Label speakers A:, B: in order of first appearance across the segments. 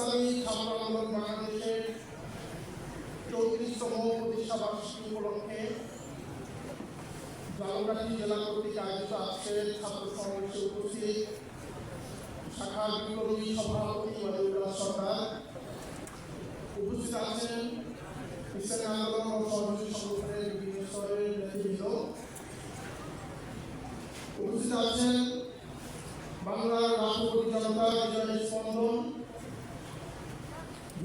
A: ইসলামী ছাত্র আন্দোলন বাংলাদেশের চৌত্রিশতম প্রতিষ্ঠা বার্ষিকী উপলক্ষে লালগাড়ি জেলা কর্তৃক আয়োজিত আজকের ছাত্র সমাবেশে উপস্থিত শাখা বিপ্লবী সভাপতি ওয়ালিউল্লাহ সরকার উপস্থিত আছেন ইসলামী আন্দোলন ও সহযোগী সংগঠনের বিভিন্ন স্তরের নেতৃবৃন্দ। উপস্থিত আছেন বাংলার রাষ্ট্রপতি জনতা, বিজয় স্পন্দন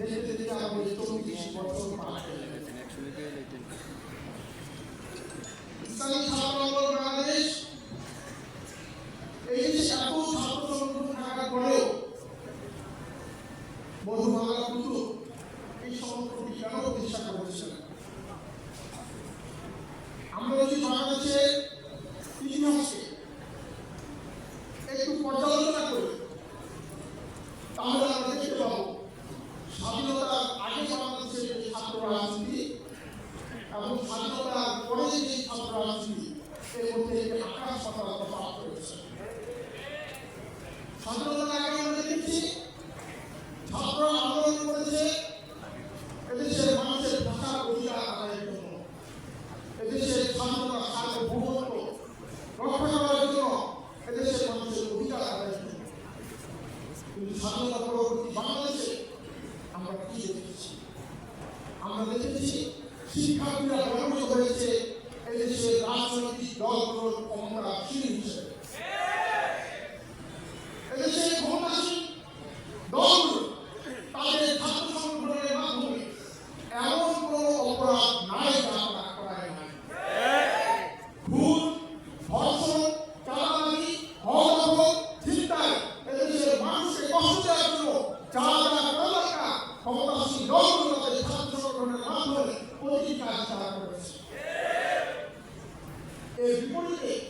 A: দেশে যদি আমাদের চল্লিশ কিন্তু স্বাধীনতা পরবর্তী বাংলাদেশে আমরা কি দেখেছি আমরা দেখেছি শিক্ষার্থীরা পরামর্শ করেছে এদেশের রাজনৈতিক দলগুলোর விடுதலை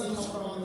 B: nasiha from